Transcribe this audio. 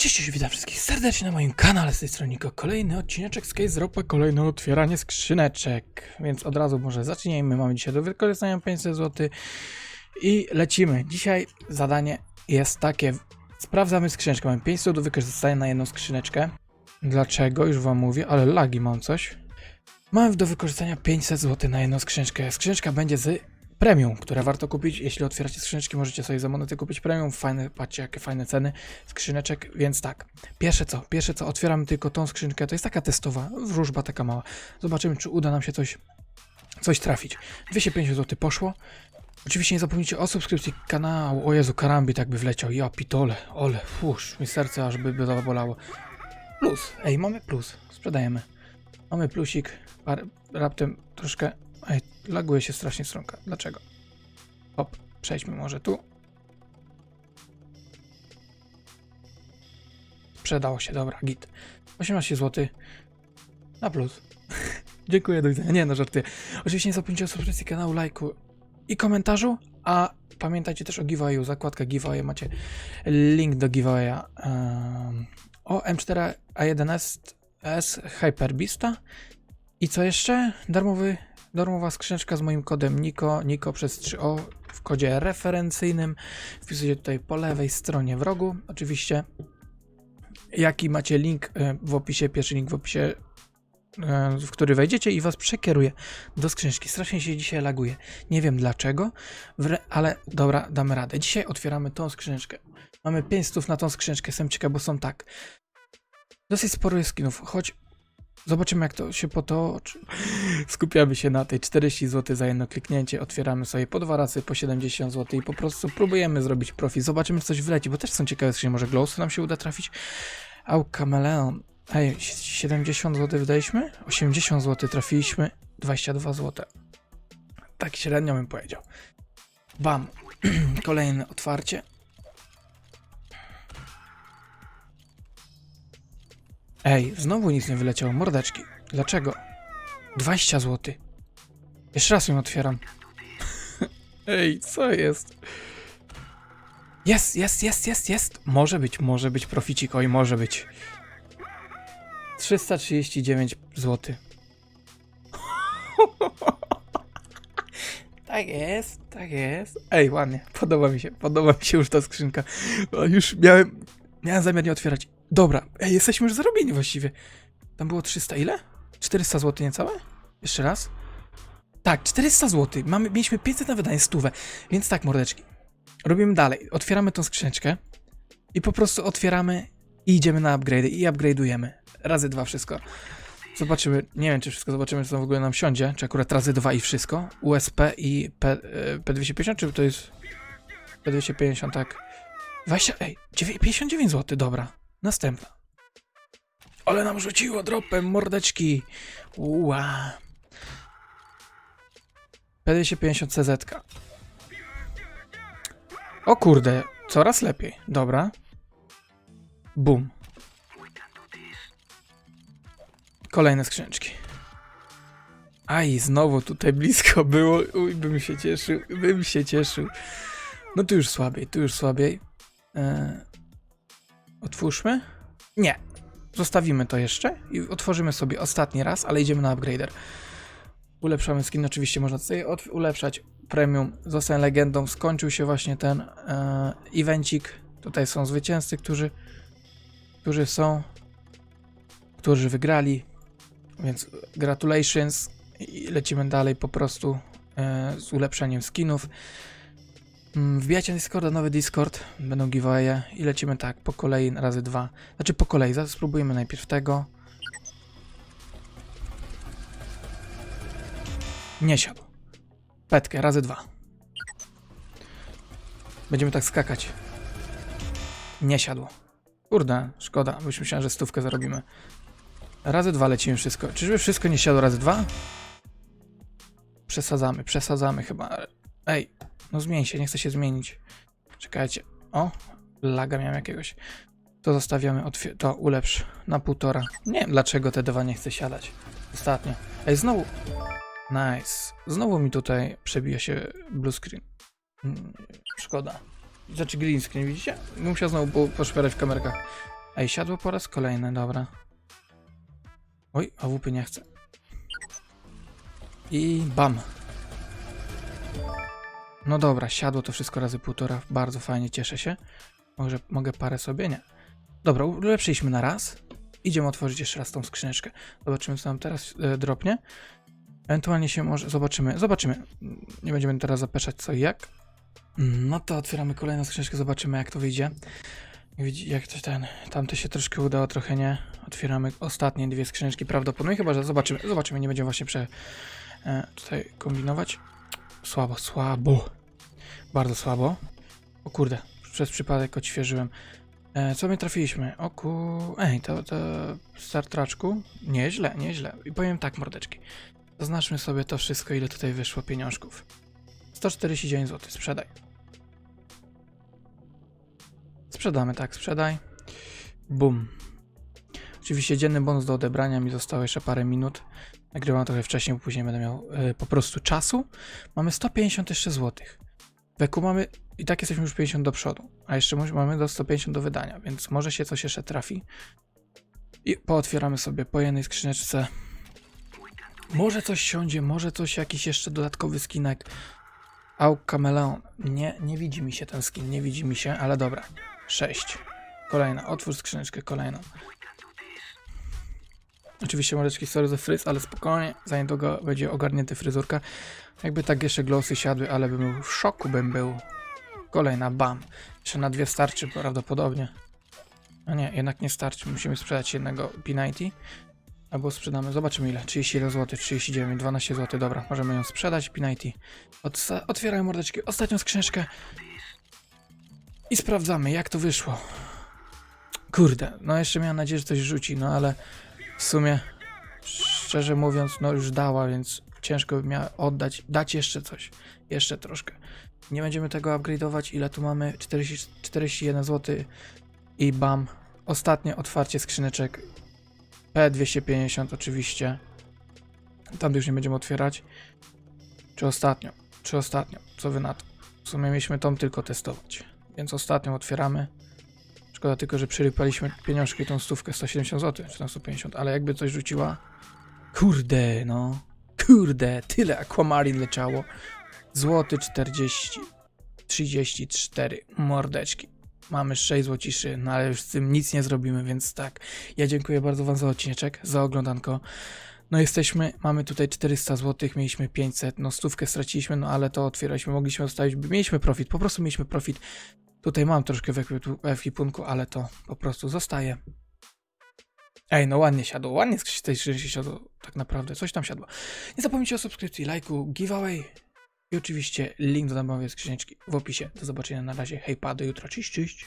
Cześć, witam wszystkich serdecznie na moim kanale z tej strony Niko. Kolejny odcineczek z Case Ropa, kolejne otwieranie skrzyneczek. Więc od razu może zacznijmy. Mamy dzisiaj do wykorzystania 500 zł i lecimy. Dzisiaj zadanie jest takie. Sprawdzamy skrzyneczkę. Mamy 500 do wykorzystania na jedną skrzyneczkę. Dlaczego? Już wam mówię, ale lagi mam coś. Mamy do wykorzystania 500 zł na jedną skrzyneczkę. Skrzyneczka będzie z premium, które warto kupić. Jeśli otwieracie skrzyneczki, możecie sobie za monety kupić premium. Fajne, patrzcie jakie fajne ceny skrzyneczek, więc tak. Pierwsze co? Pierwsze co, otwieramy tylko tą skrzynkę, to jest taka testowa, wróżba taka mała. Zobaczymy, czy uda nam się coś, coś trafić. 250 zł poszło. Oczywiście nie zapomnijcie o subskrypcji kanału. O Jezu, karambi tak by wleciał. Ja pitole, ole, fusz, mi serce aż by, zabolało. Plus, ej, mamy plus, sprzedajemy. Mamy plusik, par, raptem troszkę, ej, laguje się strasznie stronka. Dlaczego? Hop, przejdźmy może tu. Sprzedało się, dobra, git. 18 zł na plus. Dziękuję, do widzenia. Nie, no żartuję. Oczywiście nie zapomnijcie o subskrypcji kanału, lajku i komentarzu, a pamiętajcie też o giveawayu, zakładka giveaway, macie link do giveawaya um, o M4 A1S S Hyperbista i co jeszcze? Darmowy, darmowa skrzyneczka z moim kodem Niko, Niko przez 3O w kodzie referencyjnym. Wpisujecie tutaj po lewej stronie w rogu, oczywiście jaki macie link e, w opisie, pierwszy link w opisie, e, w który wejdziecie i was przekieruje do skrzyneczki. Strasznie się dzisiaj laguje. Nie wiem dlaczego, ale dobra, damy radę. Dzisiaj otwieramy tą skrzyneczkę. Mamy 5 stów na tą skrzyneczkę. Jestem ciekaw, bo są tak. Dosyć sporo jest skinów, choć zobaczymy jak to się potoczy. Skupiamy się na tej 40 zł za jedno kliknięcie, otwieramy sobie po dwa razy po 70 zł i po prostu próbujemy zrobić profit. Zobaczymy czy coś wleci, bo też są ciekawe skrzynie, może Glowsy nam się uda trafić. Au, Kameleon. Ej, 70 zł wydaliśmy? 80 zł trafiliśmy, 22 zł. Tak średnio bym powiedział. Bam. Kolejne otwarcie. Ej, znowu nic nie wyleciało. Mordeczki. Dlaczego? 20 zł. Jeszcze raz ją otwieram. Ej, co jest? Jest, jest, jest, jest, jest. Może być, może być proficik, oj, może być. 339 zł. Tak jest, tak jest. Ej, ładnie, podoba mi się, podoba mi się już ta skrzynka. Już miałem, miałem zamiar nie otwierać. Dobra, ej, jesteśmy już zarobieni właściwie. Tam było 300 ile? 400 zł niecałe? Jeszcze raz? Tak, 400 zł. Mamy, mieliśmy 500 na wydanie, stówę. Więc tak, mordeczki. Robimy dalej. Otwieramy tą skrzyneczkę i po prostu otwieramy i idziemy na upgrade i upgrade'ujemy. Razy dwa wszystko. Zobaczymy, nie wiem czy wszystko zobaczymy, czy to w ogóle nam siądzie, czy akurat razy dwa i wszystko. USP i P, e, P250, czy to jest P250, tak. 20, ej, dziewię- 59 zł, dobra. Następna. Ale nam rzuciło dropem, mordeczki. Ua. P250 CZ. -ka. O kurde, coraz lepiej. Dobra. Bum. Kolejne skrzyneczki. Aj, znowu tutaj blisko było. Uj, bym się cieszył, bym się cieszył. No tu już słabiej, tu już słabiej. E, otwórzmy. Nie. Zostawimy to jeszcze i otworzymy sobie ostatni raz, ale idziemy na upgrader. Ulepszamy skin, oczywiście można sobie ulepszać. Premium, zostań legendą. Skończył się właśnie ten e, evencik. Tutaj są zwycięzcy, którzy, którzy są, którzy wygrali. Więc gratulations i lecimy dalej po prostu e, z ulepszeniem skinów. Mm, Wbijajcie na Discorda, nowy Discord, będą giveawaye i lecimy tak, po kolei razy dwa. Znaczy po kolei, zaraz spróbujemy najpierw tego. Nie siadł. Petkę, razy dwa. Będziemy tak skakać. Nie siadło. Kurde, szkoda, już myślałem, że stówkę zarobimy. Razy dwa lecimy wszystko. Czyżby wszystko nie siadło razy dwa? Przesadzamy, przesadzamy chyba. Ej, no zmień się, nie chcę się zmienić. Czekajcie. O, laga miałem jakiegoś. To zostawiamy, to ulepsz na półtora. Nie wiem dlaczego te dwa nie chce siadać. Ostatnio. Ej, znowu. Nice. Znowu mi tutaj przebija się blue screen. Mm, Szkoda. Znaczy green screen, widzicie? Musiał znowu po- poszperać w kamerkach. Ej, siadło po raz kolejny, dobra. Oj, AWP nie chce. I bam. No dobra, siadło to wszystko razy półtora. Bardzo fajnie, cieszę się. Może mogę parę sobie? Nie. Dobra, ulepszyliśmy na raz. Idziemy otworzyć jeszcze raz tą skrzyneczkę. Zobaczymy, co nam teraz e, dropnie. Ewentualnie się może... Zobaczymy, zobaczymy. Nie będziemy teraz zapeszać co i jak. No to otwieramy kolejną skrzyneczkę, zobaczymy jak to wyjdzie. Widzi- Jak to ten... Tamte się troszkę udało, trochę nie. Otwieramy ostatnie dwie skrzyneczki prawdopodobnie, chyba że zobaczymy. Zobaczymy, nie będziemy właśnie prze... E, tutaj kombinować. Słabo, słabo. Bardzo słabo. O kurde, przez przypadek odświeżyłem. E, co my trafiliśmy? O ku... Ej, to, to Star Traczku. Nieźle, nieźle. I powiem tak, mordeczki. Zaznaczmy sobie to wszystko, ile tutaj wyszło pieniążków. 149 zł, sprzedaj. Sprzedamy, tak, sprzedaj. Bum. Oczywiście dzienny bonus do odebrania mi zostało jeszcze parę minut. Nagrywam trochę wcześniej, bo później będę miał e, po prostu czasu. Mamy 150 jeszcze złotych. Weku mamy i tak jesteśmy już 50 do przodu, a jeszcze mamy do 150 do wydania, więc może się coś jeszcze trafi. I pootwieramy sobie po jednej skrzyneczce. Może coś siądzie, może coś, jakiś jeszcze dodatkowy skinek. Au Kameleon. Nie, nie widzi mi się ten skin, nie widzi mi się, ale dobra. 6. Kolejna, otwórz skrzyneczkę, kolejną. Oczywiście mordeczki sorry za fryz, ale spokojnie, za niedługo będzie ogarnięty fryzurka. Jakby tak jeszcze glosy siadły, ale bym był w szoku bym był. Kolejna, bam. Jeszcze na dwie starczy prawdopodobnie. No nie, jednak nie starczy. Musimy sprzedać jednego P90. Albo sprzedamy, zobaczymy ile. 37 zł, 39, 12 zł. Dobra, możemy ją sprzedać. P90. Otsa- otwieramy mordeczki. Ostatnią skrzyneczkę. I sprawdzamy, jak to wyszło. Kurde, no jeszcze miałem nadzieję, że coś rzuci, no ale w sumie, szczerze mówiąc, no już dała, więc ciężko by miała oddać, dać jeszcze coś. Jeszcze troszkę. Nie będziemy tego upgrade'ować. Ile tu mamy? 40, 41 zł. I bam. Ostatnie otwarcie skrzyneczek. P250 oczywiście. Tam już nie będziemy otwierać. Czy ostatnio? Czy ostatnio? Co wy na to? W sumie mieliśmy tą tylko testować. Więc ostatnią otwieramy. Szkoda tylko, że przyrypaliśmy pieniążki tą stówkę 170 zł, czy tam 150, ale jakby coś rzuciła. Kurde, no. Kurde, tyle Aquamarin leciało. Złoty 40, 34 mordeczki. Mamy 6 złociszy, no ale już z tym nic nie zrobimy, więc tak. Ja dziękuję bardzo wam za odcineczek, za oglądanko. No jesteśmy, mamy tutaj 400 zł, mieliśmy 500, no stówkę straciliśmy, no ale to otwieraliśmy, mogliśmy zostawić, mieliśmy profit, po prostu mieliśmy profit. Tutaj mam troszkę w w ekwipunku, ale to po prostu zostaje. Ej, no ładnie siadło, ładnie z tej 30 siadło, tak naprawdę, coś tam siadło. Nie zapomnijcie o subskrypcji, lajku, giveaway i oczywiście link do darmowej skrzyneczki w opisie. Do zobaczenia na razie, hej, pa, do jutra, cześć, cześć.